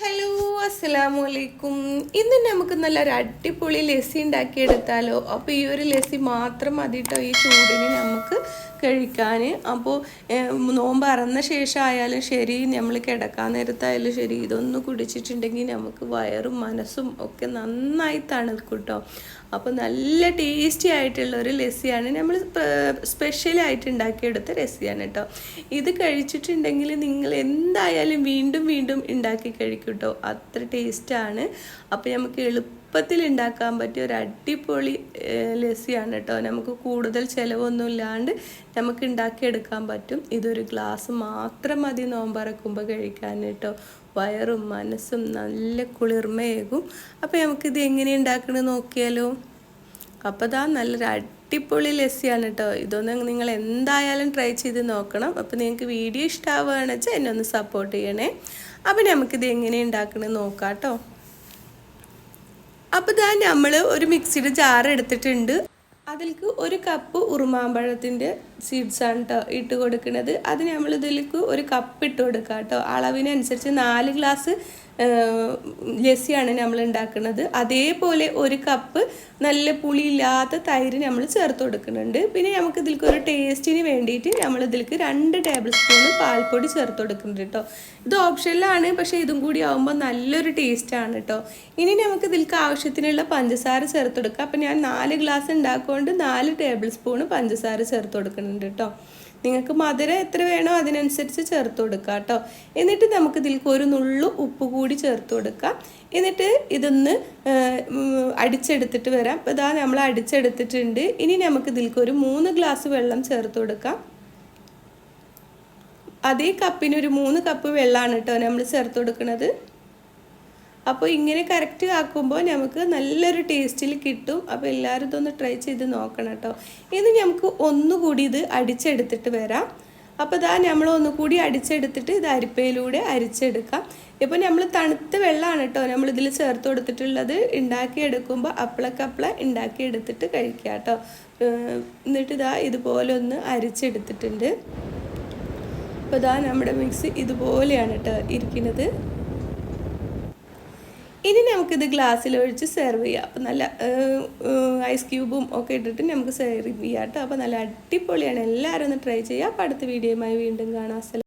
Hello. അസ്സലാമു അലൈക്കും ഇന്ന് നമുക്ക് നല്ലൊരു അടിപൊളി ലസ്സി ഉണ്ടാക്കിയെടുത്താലോ? അപ്പോൾ ഈ ഒരു ലസ്സി മാത്രം മതി കേട്ടോ ഈ ചൂടിന് നമുക്ക് കഴിക്കാൻ. അപ്പോൾ നോമ്പ് അറന്ന ശേഷം ആയാലും ശരി നമ്മൾ കിടക്കാൻ നേരത്തായാലും ശരി ഇതൊന്ന് കുടിച്ചിട്ടുണ്ടെങ്കിൽ നമുക്ക് വയറും മനസ്സും ഒക്കെ നന്നായി തണുക്കും കേട്ടോ അപ്പോൾ നല്ല ടേസ്റ്റി ആയിട്ടുള്ള ഒരു ലസ്സിയാണ് നമ്മൾ സ്പെഷ്യലായിട്ട് ഉണ്ടാക്കിയെടുത്ത ലസ്സിയാണ് കേട്ടോ. ഇത് കഴിച്ചിട്ടുണ്ടെങ്കിൽ നിങ്ങൾ എന്തായാലും വീണ്ടും വീണ്ടും ഉണ്ടാക്കി കഴിക്കും കേട്ടോ. അത്ര ടേസ്റ്റാണ്. അപ്പോൾ നമുക്ക് എളുപ്പത്തിൽ ഉണ്ടാക്കാൻ പറ്റിയ ഒരു അടിപൊളി ലസ്സിയാണ് കേട്ടോ നമുക്ക് കൂടുതൽ ചിലവൊന്നും ഇല്ലാണ്ട് നമുക്ക് ഉണ്ടാക്കിയെടുക്കാൻ പറ്റും. ഇതൊരു ഗ്ലാസ് മാത്രം മതി നോമ്പറക്കുമ്പോൾ കഴിക്കാൻ കേട്ടോ വയറും മനസ്സും നല്ല കുളിർമയേകും. അപ്പോൾ നമുക്കിത് എങ്ങനെ ഉണ്ടാക്കണമെന്ന് നോക്കിയാലോ? അപ്പോൾ ഇതാ നല്ലൊരു അടിപൊളി ലസ്സിയാണ് കേട്ടോ ഇതൊന്ന് നിങ്ങൾ എന്തായാലും ട്രൈ ചെയ്ത് നോക്കണം. അപ്പോൾ നിങ്ങൾക്ക് വീഡിയോ ഇഷ്ടമാവുകയാണെന്ന് വെച്ചാൽ എന്നെ ഒന്ന് സപ്പോർട്ട് ചെയ്യണേ. അപ്പോൾ നമുക്കിത് എങ്ങനെ ഉണ്ടാക്കണമെന്ന് നോക്കാം കേട്ടോ അപ്പോൾ ഇതാ നമ്മൾ ഒരു മിക്സിയുടെ ജാർ എടുത്തിട്ടുണ്ട്. അതിലേക്ക് ഒരു കപ്പ് ഉറുമാമ്പഴത്തിന്റെ സീഡ്സ് ആണ് ഇട്ട് കൊടുക്കുന്നത് അത് നമ്മൾ ഇതിലേക്ക് ഒരു കപ്പ് ഇട്ട് കൊടുക്കുക കേട്ടോ അളവിനനുസരിച്ച് നാല് ഗ്ലാസ് ലസ്സിയാണ് നമ്മൾ ഉണ്ടാക്കുന്നത് അതേപോലെ ഒരു കപ്പ് നല്ല പുളിയില്ലാത്ത തൈര് നമ്മൾ ചേർത്ത് കൊടുക്കുന്നുണ്ട് പിന്നെ നമുക്ക് ഇതിലേക്ക് ഒരു ടേസ്റ്റിന് വേണ്ടിയിട്ട് നമ്മൾ ഇതിലേക്ക് രണ്ട് ടേബിൾ സ്പൂൺ പാൽപ്പൊടി ചേർത്ത് കൊടുക്കുന്നുണ്ട് കേട്ടോ ഇത് ഓപ്ഷനിലാണ് പക്ഷേ ഇതും കൂടി ആകുമ്പോൾ നല്ലൊരു ടേസ്റ്റാണ് കേട്ടോ ഇനി നമുക്ക് ഇതിലേക്ക് ആവശ്യത്തിനുള്ള പഞ്ചസാര ചേർത്ത് കൊടുക്കുക അപ്പം ഞാൻ നാല് ഗ്ലാസ് ഉണ്ടാക്കുകൊണ്ട് നാല് ടേബിൾ സ്പൂൺ പഞ്ചസാര ചേർത്ത് കൊടുക്കുന്നുണ്ട് കേട്ടോ. നിങ്ങൾക്ക് മധുരം എത്ര വേണോ അതിനനുസരിച്ച് ചേർത്ത് കൊടുക്കുക കേട്ടോ. എന്നിട്ട് നമുക്ക് ഇതിലേക്ക് ഒരു നുള്ളു ഉപ്പ് കൂടി ചേർത്ത് കൊടുക്കാം. എന്നിട്ട് ഇതൊന്ന് അടിച്ചെടുത്തിട്ട് വരാം. അപ്പോൾ ഇതാ നമ്മൾ അടിച്ചെടുത്തിട്ടുണ്ട്. ഇനി നമുക്ക് ഇതിലേക്ക് ഒരു മൂന്ന് ഗ്ലാസ് വെള്ളം ചേർത്ത് കൊടുക്കാം. അതേ കപ്പിന് ഒരു മൂന്ന് കപ്പ് വെള്ളമാണ് കേട്ടോ നമ്മൾ ചേർത്ത് കൊടുക്കുന്നത് അപ്പോൾ ഇങ്ങനെ കറക്റ്റ് ആക്കുമ്പോൾ നമുക്ക് നല്ലൊരു ടേസ്റ്റിൽ കിട്ടും. അപ്പോൾ എല്ലാവരും ഇതൊന്ന് ട്രൈ ചെയ്ത് നോക്കണം കേട്ടോ ഇനി നമുക്ക് ഒന്നുകൂടി ഇത് അടിച്ചെടുത്തിട്ട് വരാം. അപ്പോൾ ഇതാ നമ്മൾ ഒന്നുകൂടി അടിച്ചെടുത്തിട്ട് ഇത് അരിപ്പയിലൂടെ അരിച്ചെടുക്കാം. ഇപ്പോൾ നമ്മൾ തണുത്ത വെള്ളമാണ് കേട്ടോ നമ്മൾ ഇതിൽ ചേർത്ത് കൊടുത്തിട്ടുള്ളത്. ഉണ്ടാക്കിയെടുക്കുമ്പോൾ അപ്പളക്കപ്പള ഉണ്ടാക്കിയെടുത്തിട്ട് കഴിക്കുക കേട്ടോ എന്നിട്ട് ഇതാ ഇതുപോലെ ഒന്ന് അരിച്ചെടുത്തിട്ടുണ്ട്. അപ്പോൾ ഇതാ നമ്മുടെ മിക്സ് ഇതുപോലെയാണ് കേട്ടോ ഇരിക്കുന്നത് ഇനി നമുക്കിത് ഗ്ലാസ്സിൽ ഒഴിച്ച് സെർവ് ചെയ്യാം. അപ്പോൾ നല്ല ഐസ് ക്യൂബും ഒക്കെ ഇട്ടിട്ട് നമുക്ക് സെർവ് ചെയ്യാം കേട്ടോ അപ്പോൾ നല്ല അടിപൊളിയാണ്. എല്ലാവരും ഒന്ന് ട്രൈ ചെയ്യുക അപ്പോൾ അടുത്ത വീഡിയോയുമായി വീണ്ടും കാണാം.